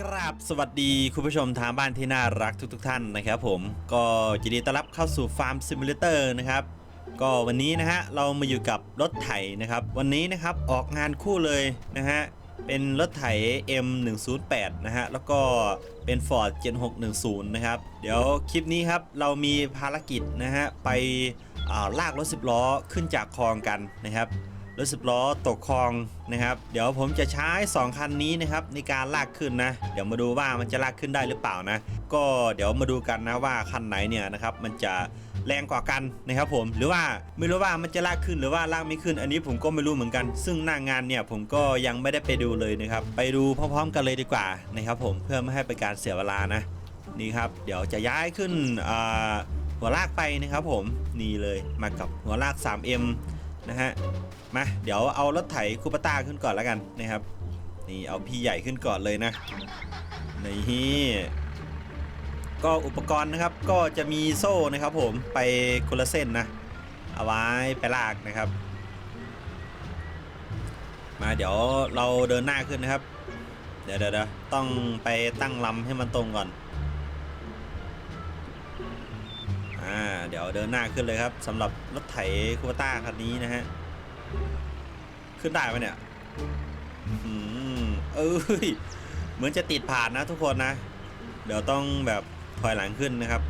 กราบสวัสดีคุณผู้ชมทางบ้านที่น่ารักทุกๆทท่านนะครับผมก็ยินดีต้อนรับเข้าสู่ฟาร์มซิมูเลเตอร์นะครับก็วันนี้นะฮะเรามาอยู่กับรถไถนะครับ วันนี้นะครับออกงานคู่เลยนะฮะเป็นรถไถ M108 นะฮะแล้วก็เป็น Ford Gen 610 นะครับ เดี๋ยวคลิปนี้ครับเรามีภารกิจนะฮะไปลากรถสิบล้อขึ้นจากคลองกันนะครับ รถสิบล้อตกคลองนะครับ เดี๋ยวผมจะใช้ 2 คันนี้นะครับในการลากขึ้นนะ เดี๋ยวมาดูว่ามันจะลากขึ้นได้หรือเปล่านะ ก็เดี๋ยวมาดูกันนะว่าคันไหนเนี่ยนะครับมันจะแรงกว่ากันนะครับผมหรือว่าไม่รู้ว่ามันจะลากขึ้นหรือว่าลากไม่ขึ้น อันนี้ผมก็ไม่รู้เหมือนกัน ซึ่งหน้างานเนี่ยผมก็ยังไม่ได้ไปดูเลยนะครับ ไปดูพร้อมๆกันเลยดีกว่านะครับผมเพื่อไม่ให้เป็นการเสียเวลานะนี่ครับ เดี๋ยวจะย้ายขึ้นหัวลากไปนะครับผมนี่เลยมากับหัวลาก 3M นะฮะมาเดี๋ยวเอารถไถคูปต้าขึ้นก่อนแล้วกันนะครับ นี่เอาพี่ใหญ่ขึ้นก่อนเลยนะนี่ก็อุปกรณ์นะครับก็จะมีโซ่นะครับผมไปคนละเส้นนะ เอาไว้ไปลากนะครับ มาเดี๋ยวเราเดินหน้าขึ้นนะครับ เดี๋ยวเดี๋ยวเดี๋ยวต้องไปตั้งลำให้มันตรงก่อน อ่าเดี๋ยวเดินหน้าขึ้นเลยครับสำหรับรถไถคูปต้าคันนี้นะฮะ ขึ้นได้ไหมเนี่ยอืมเอ้ยเหมือนจะติดผ่านนะทุกคนนะ เดี๋ยวต้องแบบถอยหลังขึ้นนะครับ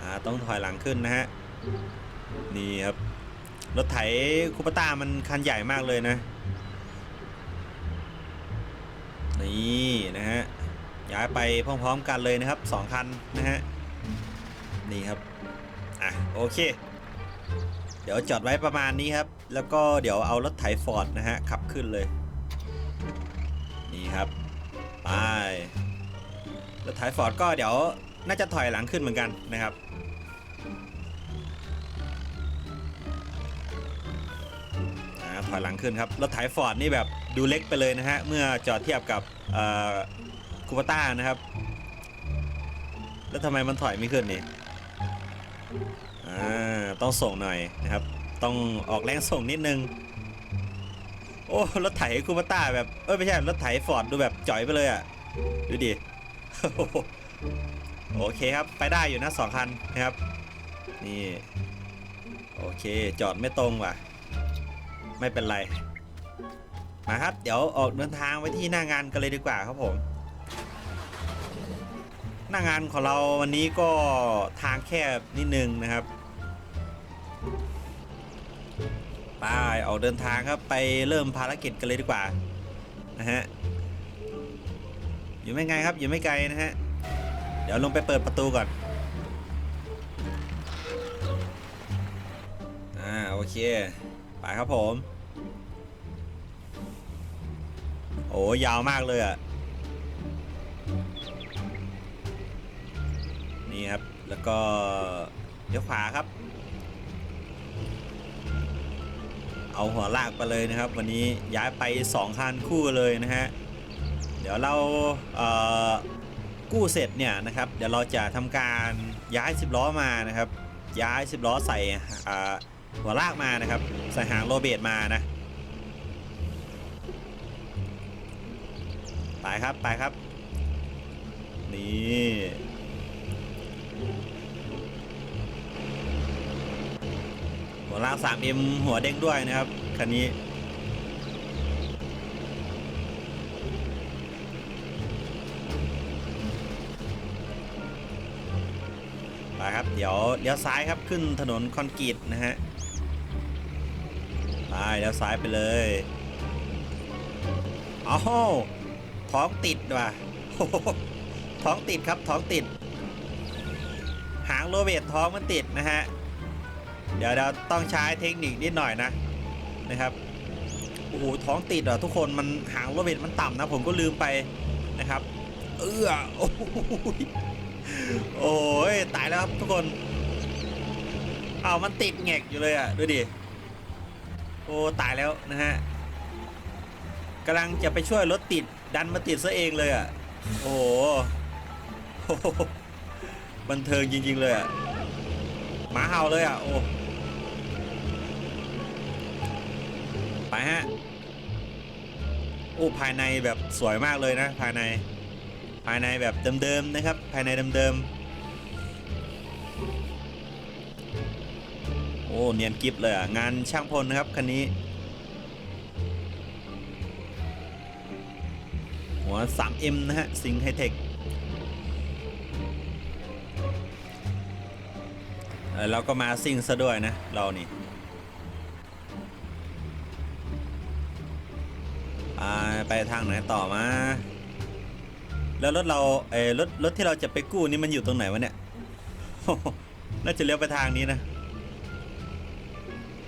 อ่าต้องถอยหลังขึ้นนะฮะ นี่ครับ รถไถคูปต้ามันคันใหญ่มากเลยนะ นี่นะฮะย้ายไปพร้อมๆกันเลยนะครับสองคันนะฮะ นี่ครับอะโอเค เดี๋ยวจอดไว้ประมาณนี้ครับ แล้วก็เดี๋ยวเอารถไถฟอร์ดนะฮะขับขึ้นเลย นี่ครับไปรถไถฟอร์ดก็เดี๋ยวน่าจะถอยหลังขึ้นเหมือนกันนะครับถอยหลังขึ้นครับรถไถฟอร์ดนี่แบบดูเล็กไปเลยนะฮะเมื่อจอดเทียบกับคูปต้านะครับ แล้วทำไมมันถอยไม่ขึ้นนี่ อ่าต้องส่งหน่อยนะครับ ต้องออกแรงส่งนิดนึง โอ้รถไถคูปต้าแบบเอ้ยไม่ใช่รถไถฟอร์ดดูแบบจ่อยไปเลยอะดูดิโอเคครับไปได้อยู่นะสองคันนะครับ นี่โอเคจอดไม่ตรงว่ะ ไม่เป็นไรมาครับ เดี๋ยวออกเดินทางไปที่หน้างานกันเลยดีกว่าครับผม หน้างานของเราวันนี้ก็ทางแคบนิดนึงนะครับไปออกเดินทางครับไปเริ่มภารกิจกันเลยดีกว่านะฮะอยู่ไม่ไงครับอยู่ไม่ไกลนะฮะเดี๋ยวลงไปเปิดประตูก่อนอ่าโอเคไปครับผม โอ้ยาวมากเลยอะ แล้วก็เลี้ยวขวาครับ เอาหัวลากไปเลยนะครับ วันนี้ย้ายไป 2 คันคู่เลยนะฮะ เดี๋ยวเราเกู้เสร็จเนี่ยนะครับเดี๋ยวเราจะทำการย้าย 10 ล้อมานะครับ ย้าย 10 ล้อใส่หัวลากมานะครับ ใส่หางโรเบตมานะไปครับไปครับ นี่ ลาก 3M หัวเด้งด้วยนะครับคันนี้ ไปครับ เดี๋ยวเลี้ยวซ้ายครับขึ้นถนนคอนกรีตนะฮะไปเลี้ยวซ้ายไปเลยอ้าวท้องติดว่ะท้องติดครับท้องติด หางโรเบตท้องมันติดนะฮะ เดี๋ยวเราต้องใช้เทคนิคนิดหน่อยนะนะครับโอ้โหท้องติดเหรอทุกคนมันหางโรเบตมันต่ำนะ ผมก็ลืมไปนะครับ เอื้อโอ้โหโอ้ยตายแล้วครับทุกคน เอามันติดแงกอยู่เลยอะดูดิโอ้ตายแล้วนะฮะกำลังจะไปช่วยรถติดดันมาติดซะเองเลยอะโอ้โหบันเทิงจริง ๆ เลยอะหมาเห่าเลยอะโอ้ ฮะโอ้ภายในแบบสวยมากเลยนะภายในภายในแบบเดิมๆนะครับ ภายในเดิมๆโอ้เนียนกิฟเลยอะงานช่างพลนะครับคันนี้ หัว 3M นะฮะซิงไฮเทคแล้วก็มาซิ่งซะด้วยนะ เรานี่ ไปทางไหนต่อมา แล้วรถเราเออรถรถที่เราจะไปกู้นี่มันอยู่ตรงไหนวะเนี่ย น่าจะเลี้ยวไปทางนี้นะ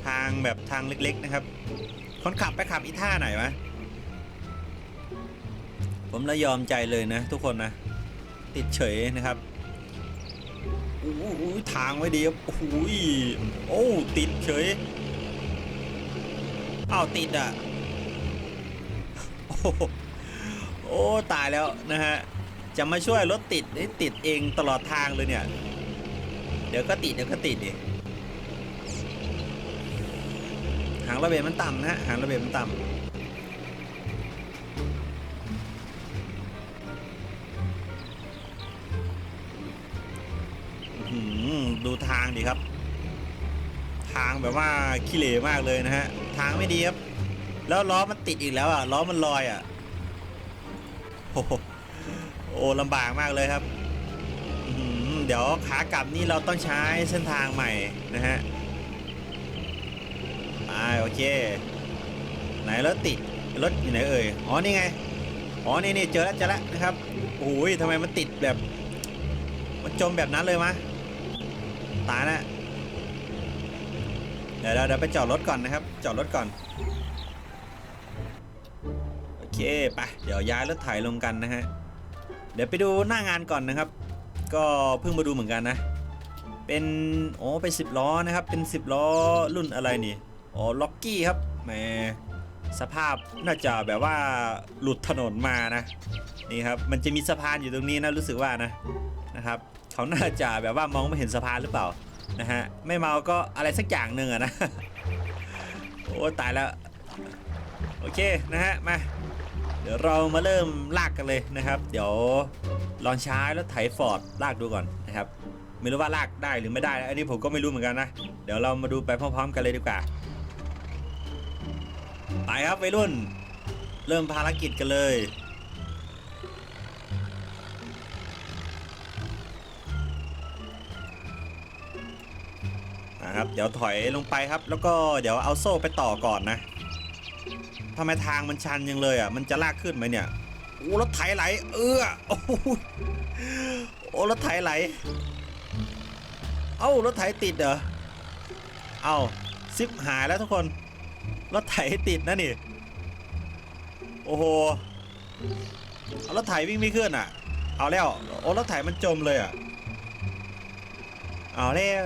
ทางแบบทางเล็กๆนะครับ คนขับไปขับอีท่าไหนวะ ผมละยอมใจเลยนะ ทุกคนนะ ติดเฉยนะครับโอ้โหทางไว้ดีครับโอ้โหโอ้ติดเฉยอ้าวติดอะ โอ้โหโอ้ตายแล้วนะฮะ จะมาช่วยรถติดนี่ติดเองตลอดทางเลยเนี่ย เดี๋ยวก็ติดเดี๋ยวก็ติดดิหางระเบิดมันต่ำนะฮะหางระเบิดมันต่ำดูทางดิครับ ทางแบบว่าขี้เหร่มากเลยนะฮะ ทางไม่ดีครับ แล้วล้อมันติดอีกแล้วอะล้อมันลอยอะโอ้โหโอ้ลำบากมากเลยครับเดี๋ยวขากลับนี่เราต้องใช้เส้นทางใหม่นะฮะไปโอเค ไหนรถติดรถอยู่ไหนเอ่ยอ๋อนี่ไงอ๋อนี่นี่เจอแล้วเจอแล้วนะครับโอ้ยทำไมมันติดแบบ มันจมแบบนั้นเลยวะตายนะเดี๋ยวเราเดี๋ยวไปจอดรถก่อนนะครับ จอดรถก่อน เคไปเดี๋ยวย้ายรถไถลงกันนะฮะ เดี๋ยวไปดูหน้างานก่อนนะครับ ก็เพิ่งมาดูเหมือนกันนะ เป็นโอ้เป็นสิบล้อนะครับ เป็นสิบล้อรุ่นอะไรนี่อ๋อล็อกกี้ครับแหมสภาพน่าจะแบบว่าหลุดถนนมานะนี่ครับมันจะมีสะพานอยู่ตรงนี้นะรู้สึกว่านะนะครับเขาน่าจะแบบว่ามองไม่เห็นสะพานหรือเปล่านะฮะไม่เมาก็อะไรสักอย่างหนึ่งอะนะโอ้ตายแล้วโอเคนะฮะมา เดี๋ยวเรามาเริ่มลากกันเลยนะครับ เดี๋ยวลองใช้รถไถฟอร์ดลากดูก่อนนะครับ ไม่รู้ว่าลากได้หรือไม่ได้อันนี้ผมก็ไม่รู้เหมือนกันนะ เดี๋ยวเรามาดูไปพร้อมๆกันเลยดีกว่า ไปครับวัยรุ่น เริ่มภารกิจกันเลยนะครับเดี๋ยวถอยลงไปครับ แล้วก็เดี๋ยวเอาโซ่ไปต่อก่อนนะำไมทางมันชันยังเลยอะ มันจะลากขึ้นไหมเนี่ย โอ้รถไถไหล เออโอ้โอ้รถไถไหล เอ้ารถไถติดเหรอ เอ้าซิปหายแล้วทุกคน รถไถติดนะนี่ โอ้โหเอารถไถวิ่งไม่ขึ้นอะ เอาแล้ว โอ้รถไถมันจมเลยอะ เอาแล้ว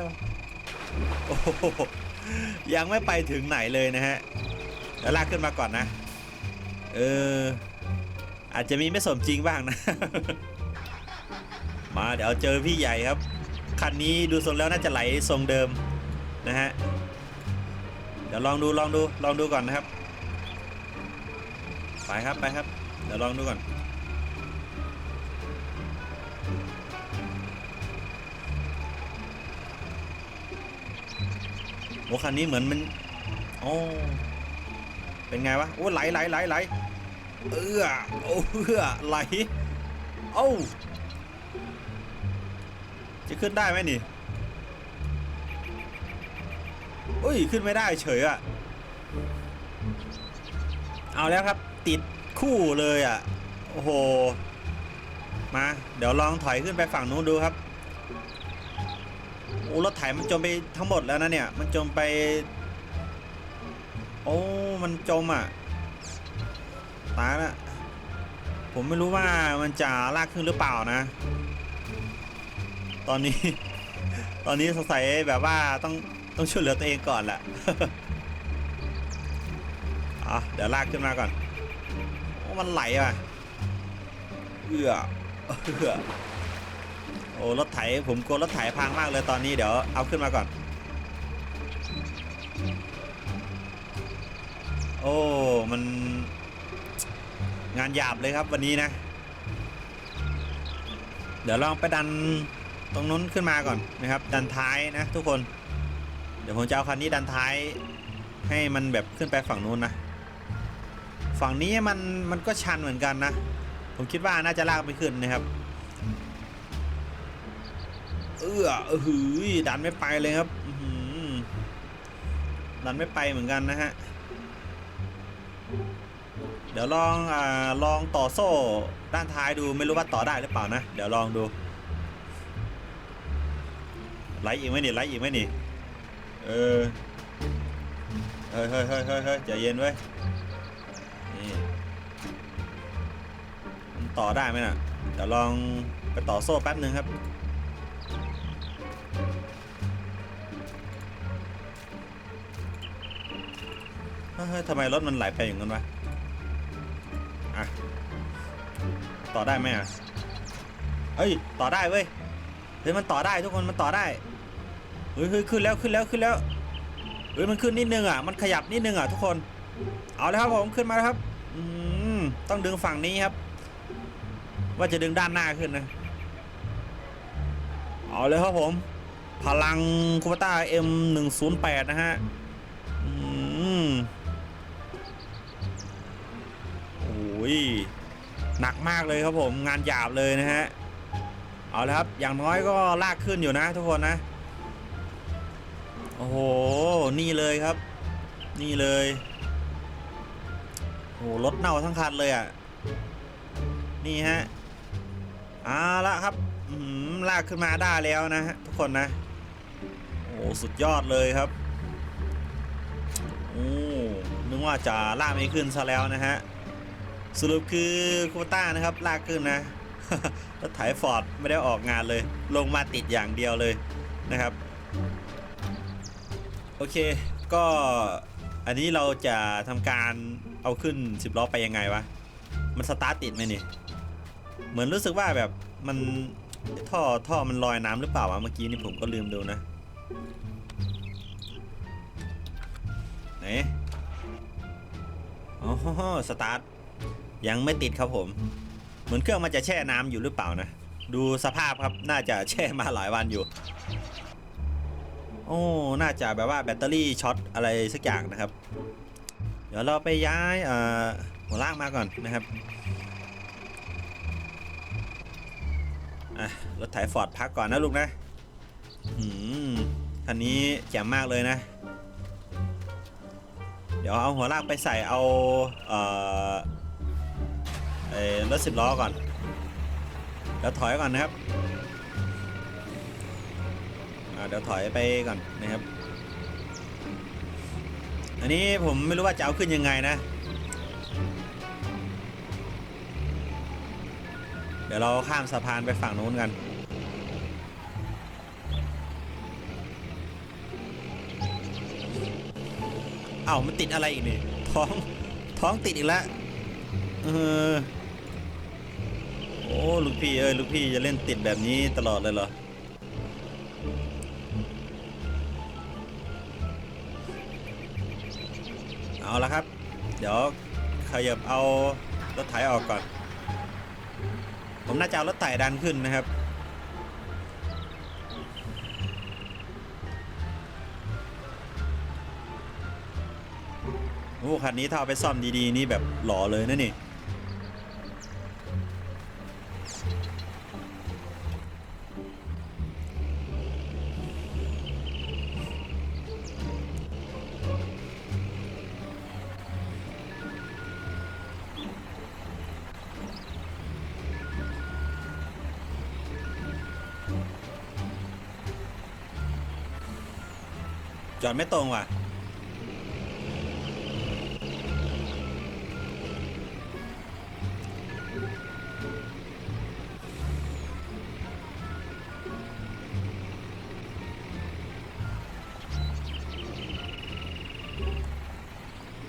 โอ้โหยังไม่ไปถึงไหนเลยนะฮะ ดี๋ยวลากขึ้นมาก่อนนะ เออ อาจจะมีไม่สมจริงบ้างนะ มาเดี๋ยวเจอพี่ใหญ่ครับ คันนี้ดูทรงแล้วน่าจะไหลทรงเดิมนะฮะ เดี๋ยวลองดูลองดูลองดูก่อนนะครับ ไปครับไปครับ เดี๋ยวลองดูก่อน โอ้คันนี้เหมือนมัน โอ้ เป็นไงวะโอ้ไหลไหลไหลไหลเออโอ้เออไหลเอ้าจะขึ้นได้ไหมนี่อุ้ยขึ้นไม่ได้เฉยอะเอาแล้วครับ ติดคู่เลยอะโอ้โหมาเดี๋ยวลองถอยขึ้นไปฝั่งนู้นดูครับโอ้รถไถมันจมไปทั้งหมดแล้วนะเนี่ย มันจมไป โอ้ มันจมอะ ตายละ ผมไม่รู้ว่ามันจะลากขึ้นหรือเปล่านะ ตอนนี้ ตอนนี้สงสัยแบบว่าต้องต้องช่วยเหลือตัวเองก่อนแหละอะเดี๋ยวลากขึ้นมาก่อน โอ้ มันไหลอะเอื้อเอื้อโอ้ รถไถ ผมกลัวรถไถพังมากเลยตอนนี้ เดี๋ยวเอาขึ้นมาก่อน โอ้ มันงานหยาบเลยครับวันนี้นะ เดี๋ยวลองไปดันตรงนู้นขึ้นมาก่อนนะครับ ดันท้ายนะทุกคน เดี๋ยวผมจะเอาคันนี้ดันท้ายให้มันแบบขึ้นไปฝั่งนู้นนะ ฝั่งนี้มันมันก็ชันเหมือนกันนะ ผมคิดว่าน่าจะลากไม่ขึ้นนะครับ เออเออหือดันไม่ไปเลยครับดันไม่ไปเหมือนกันนะฮะ เดี๋ยวลองอ่าลองต่อโซ่ด้านท้ายดูไม่รู้ว่าต่อได้หรือเปล่านะ เดี๋ยวลองดูไล่อีกไหมนี่ไล่อีกไหมนี่เออเฮ้ยเฮ้ยเฮ้ยเฮ้ยเฮ้ยใจเย็นเว้นี่มันต่อได้ไหมน่ะเดี๋ยวลองไปต่อโซ่แป๊บหนึ่งครับเฮ้ยทำไมรถมันไหลไปอย่างนั้นวะ อะ ต่อได้ไหมอะเอ้ย ต่อได้เว้ย เฮ้ย มันต่อได้ทุกคน มันต่อได้ เฮ้ยเฮ้ยขึ้นแล้ว ขึ้นแล้ว ขึ้นแล้ว เฮ้ย มันขึ้นนิดนึงอะ มันขยับนิดนึงอะทุกคน เอาเลยครับผม ขึ้นมาแล้วครับ อืม ต้องดึงฝั่งนี้ครับ ว่าจะดึงด้านหน้าขึ้นนะ เอาเลยครับผม พลังคูปต้า M108 นะฮะ ยหนักมากเลยครับผมงานหยาบเลยนะฮะเอาละครับอย่างน้อยก็ลากขึ้นอยู่นะ ทุกคนนะโอ้โหนี่เลยครับ นี่เลยโอ้โหรถเน่าทั้งคันเลยอะนี่ฮะเอาละครับลากขึ้นมาได้แล้วนะฮะทุกคนนะโอ้สุดยอดเลยครับโอ้นึกว่าจะลากไม่ขึ้นซะแล้วนะฮะ สรุปคือคูต้านะครับลากขึ้นนะรถไถฟอร์ดไม่ได้ออกงานเลย ลงมาติดอย่างเดียวเลยนะครับ โอเค ก็อันนี้เราจะทำการเอาขึ้น 10ล้อไปยังไงวะ มันสตาร์ทติดไหมนี่ เหมือนรู้สึกว่าแบบมันท่อท่อมันลอยน้ำหรือเปล่าวะเมื่อกี้นี่ผมก็ลืมดูนะไหนอ๋อสตาร์ท ยังไม่ติดครับผม เหมือนเครื่องมันจะแช่น้ำอยู่หรือเปล่านะ ดูสภาพครับน่าจะแช่มาหลายวันอยู่ โอ้ น่าจะแบบว่าแบตเตอรี่ช็อตอะไรสักอย่างนะครับ เดี๋ยวเราไปย้ายหัวลากมาก่อนนะครับอะรถไถฟอร์ดพักก่อนนะลูกนะอืมคันนี้แจ่มมากเลยนะ เดี๋ยวเอาหัวลากไปใส่เอาเอ่อ ไอ้รถสิบล้อก่อนเดี๋ยวถอยก่อนนะครับเดี๋ยวถอยไปก่อนนะครับ อันนี้ผมไม่รู้ว่าจะเอาขึ้นยังไงนะ เดี๋ยวเราข้ามสะพานไปฝั่งนู้นกันเอ้ามันติดอะไรอีกนี่ท้องท้องติดอีกแล้วเออ อ้ลูกพี่เอ้ยลูกพี่จะเล่นติดแบบนี้ตลอดเลยเหรอเอาละครับ เดี๋ยวขยับเอารถไถออกก่อน ผมน่าจะเอารถไถดันขึ้นนะครับ โอ้คันนี้ถ้าเอาไปซ่อมดีๆ นี่แบบหล่อเลยนะนี่ ดไม่ตรงว่ะ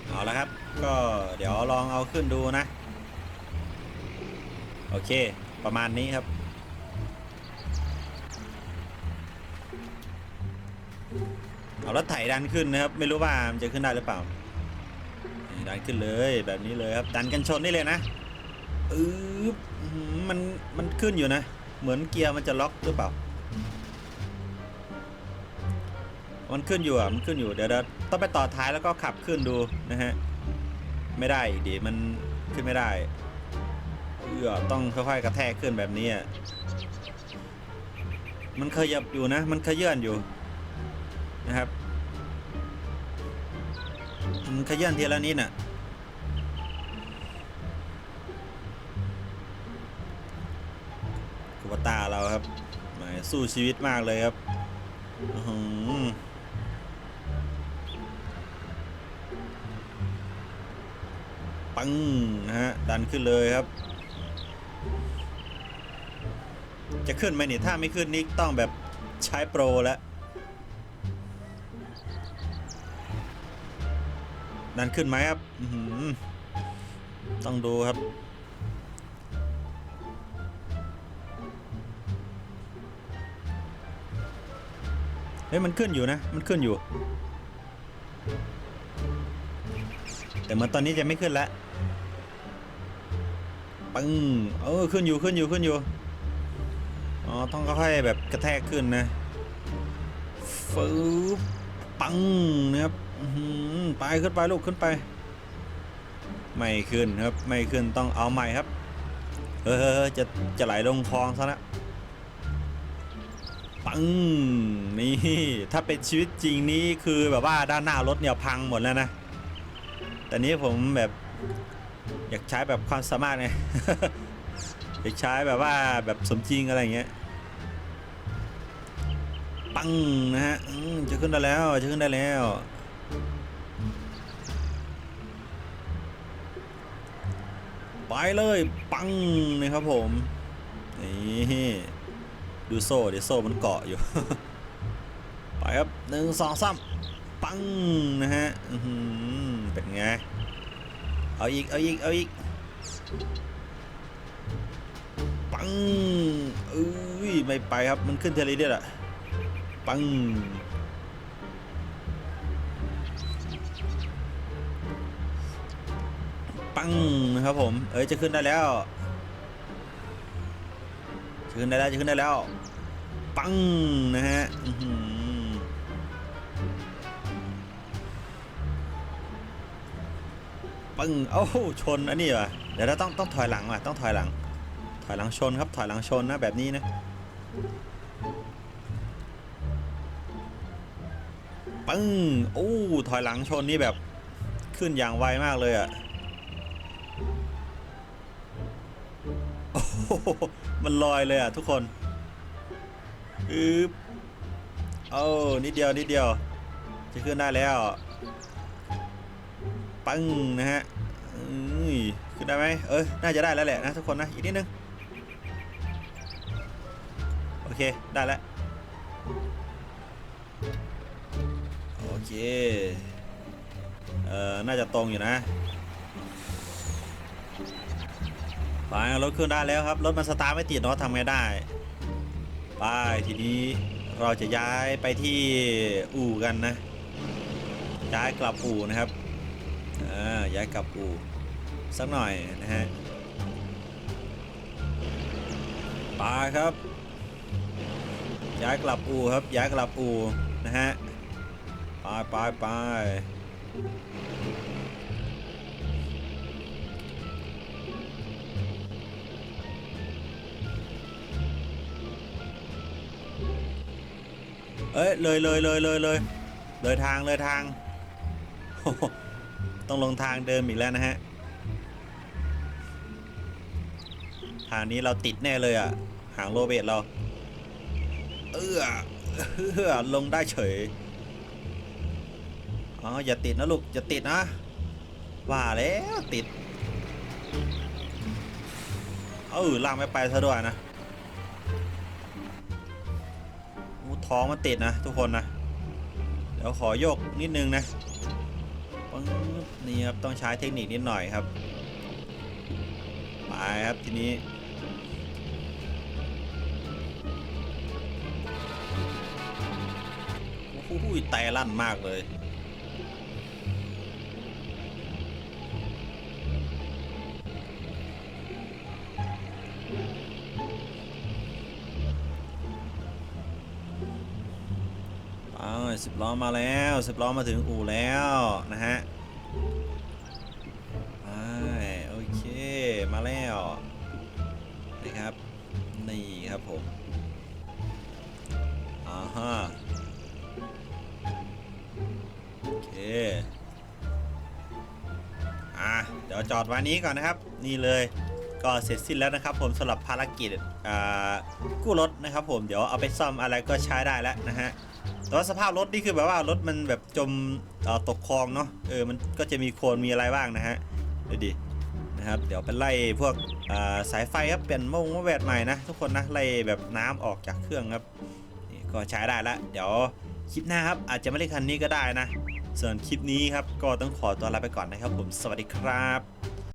เอาละครับ ก็เดี๋ยวลองเอาขึ้นดูนะ โอเค ประมาณนี้ครับ ดันขึ้นนะครับ ไม่รู้ว่ามันจะขึ้นได้หรือเปล่าดันขึ้นเลยแบบนี้เลยครับดันกันชนนี่เลยนะอืออมันมันขึ้นอยู่นะ เหมือนเกียร์มันจะล็อกหรือเปล่า มันขึ้นอยู่อะมันขึ้นอยู่เดี๋ยวเต้องไปต่อท้ายแล้วก็ขับขึ้นดูนะฮะไม่ได้อีมันขึ้นไม่ได้เออต้องค่อยๆกระแทกขึ้นแบบนี้อะมันขยับอยู่นะ มันขยื่นอยู่นะครับ ขยื่นทีละนิดน่ะคูปตาเราครับหมสู้ชีวิตมากเลยครับหือปังนะฮะ ดันขึ้นเลยครับ จะขึ้นไหมเนี่ยถ้าไม่ขึ้นนี่ต้องแบบใช้โปรแล้ว ดันขึ้นไหมครับต้องดูครับ เฮ้ยมันขึ้นอยู่นะ มันขึ้นอยู่ แต่เหมันตอนนี้จะไม่ขึ้นแล้วปึ้งเออขึ้นอยู่ขึ้นอยู่ขึ้นอยู่อ๋อต้องค่อยๆแบบกระแทกขึ้นนะฟืบปังนะครับอื้อหือ ไปขึ้นไปลูกขึ้นไป ไม่ขึ้นครับไม่ขึ้นต้องเอาใหม่ครับ เออจะจะไหลลงคลองซะแล้วปังนี่ถ้าเป็นชีวิตจริงนี่คือแบบว่าด้านหน้ารถเนี่ยพังหมดแล้วนะแต่นี้ผมแบบอยากใช้แบบความสามารถไงอยากใช้แบบว่าแบบสมจริงอะไรอย่างเงี้ยปังนะฮะจะขึ้นได้แล้วจะขึ้นได้แล้ว ไปเลยปังนี่ครับผมนี่ดูโซ่เดี๋ยวโซ่มันเกาะอยู่ ไปครับหนึ่งสองสามปังนะฮะอื้อหือเป็นไง เอาอีก เอาอีก เอาอีก ปังเอ้ยไม่ไปครับมันขึ้นเทเลเดียอะปัง งครับผม เอ้ยจะขึ้นได้แล้วจะขึ้นได้แล้วจะขึ้นได้แล้ว ปังนะฮะปังโอ้าชนอันนี้ว่ะเดี๋ยวเราต้องต้องถอยหลังว่ะต้องถอยหลัง ถอยหลังชนครับถอยหลังชนนะแบบนี้นะปังโอ้ถอยหลังชนนี่แบบขึ้นอย่างไวมากเลยอะ มันลอยเลยอะทุกคนอึ๊บโอ้นิดเดียวนิดเดียว จะขึ้นได้แล้ว ปังนะฮะอุ้ยขึ้นได้ไหมเออน่าจะได้แล้วแหละนะทุกคนนะ อีกนิดนึง โอเค ได้แล้ว โอเค เอ่อ น่าจะตรงอยู่นะ ไปรถขึ้นได้แล้วครับ รถมันสตาร์ทไม่ติดเนาะทำไงได้ ไปทีนี้เราจะย้ายไปที่อู่กันนะ ย้ายกลับอู่นะครับอ่าย้ายกลับอู่สักหน่อยนะฮะไปครับ ย้ายกลับอู่ครับ ย้ายกลับอู่นะฮะไปไปไป เอ้ยเลยเลยเลยเลยเลยเลยทางเลยทาง ต้องลงทางเดิมอีกแล้วนะฮะ ทางนี้เราติดแน่เลยอะ หางโรเบตเรา เอื้อเอื้อลงได้เฉย อ๋อ อย่าติดนะลูก อย่าติดนะ ว่าแล้วติด เออลากไม่ไปซะด้วยนะ ท้องมันติดนะทุกคนนะ เดี๋ยวขอโยกนิดนึงนะนี่ครับต้องใช้เทคนิคนิดหน่อยครับไปครับทีนี้โอ้โหแต่ลั่นมากเลย สิบล้อมาแล้วสิบล้อมาถึงอู่แล้วนะฮะไปโอเคมาแล้วนะครับนี่ครับผมอ่าฮะโอเคอะเดี๋ยวจอดวันนี้ก่อนนะครับ นี่เลยก็เสร็จสิ้นแล้วนะครับผมสำหรับภารกิจกู้รถนะครับผมเดี๋ยวเอาไปซ่อมอะไรก็ใช้ได้แล้วนะฮะ แต่ว่าสภาพรถนี่คือแบบว่ารถมันแบบจมตกคลองเนาะเออมันก็จะมีโคลนมีอะไรบ้างนะฮะดูดินะครับเดี๋ยวไปไล่พวกาสายไฟครับเปลี่ยนโมงมาแวดใหม่นะทุกคนนะไล่แบบน้ำออกจากเครื่องครับนี่ก็ใช้ได้แล้วเดี๋ยวคลิปหน้าครับอาจจะไม่ได้คันนี้ก็ได้นะ ส่วนคลิปนี้ครับก็ต้องขอตัวลาไปก่อนนะครับผมสวัสดีครับ